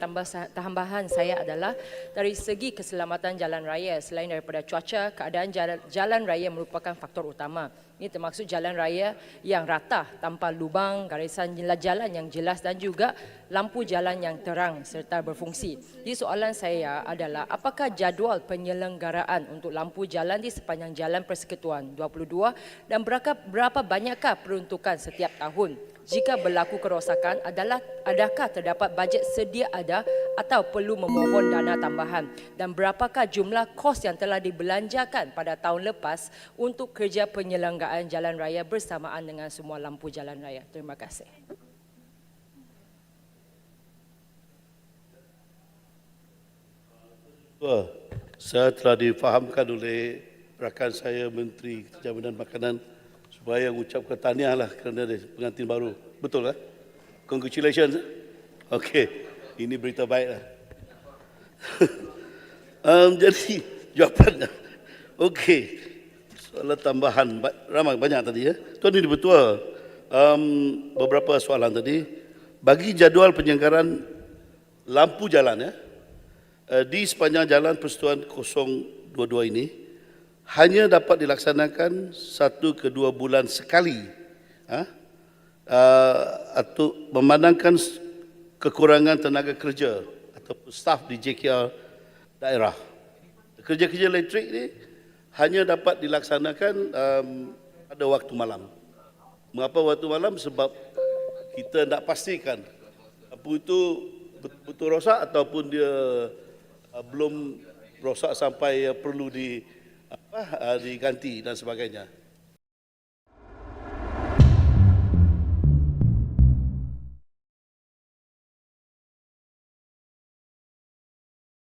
tambah, tambahan saya adalah dari segi keselamatan jalan raya selain daripada cuaca, keadaan jalan raya merupakan faktor utama. Ini termasuk jalan raya yang rata tanpa lubang, garisan jalan yang jelas dan juga lampu jalan yang terang serta berfungsi. Jadi soalan saya adalah apakah jadual penyelenggaraan untuk lampu jalan di sepanjang jalan Persekutuan 22 dan berapa, berapa banyakkah peruntukan setiap tahun? Jika berlaku kerosakan adalah adakah terdapat bajet sedia ada atau perlu memohon dana tambahan dan berapakah jumlah kos yang telah dibelanjakan pada tahun lepas untuk kerja penyelenggaraan jalan raya bersamaan dengan semua lampu jalan raya. Terima kasih. Saya telah difahamkan oleh rakan saya Menteri Jaminan Makanan supaya ucapkan tahniah lah kerana ada pengantin baru. Betul lah? Congratulations. Okey, ini berita baik lah. um, jadi, jawapannya. Okey, soalan tambahan. Ba- Ramai banyak tadi ya. Tuan ini betul. Um, beberapa soalan tadi. Bagi jadual penyelenggaraan lampu jalan ya, Eh, di sepanjang jalan Persatuan 022 ini hanya dapat dilaksanakan satu ke dua bulan sekali ha? uh, atau memandangkan kekurangan tenaga kerja atau staf di JKR daerah. Kerja-kerja elektrik ini hanya dapat dilaksanakan um, pada waktu malam. Mengapa waktu malam? Sebab kita nak pastikan lampu itu betul rosak ataupun dia uh, belum rosak sampai uh, perlu di diganti dan sebagainya.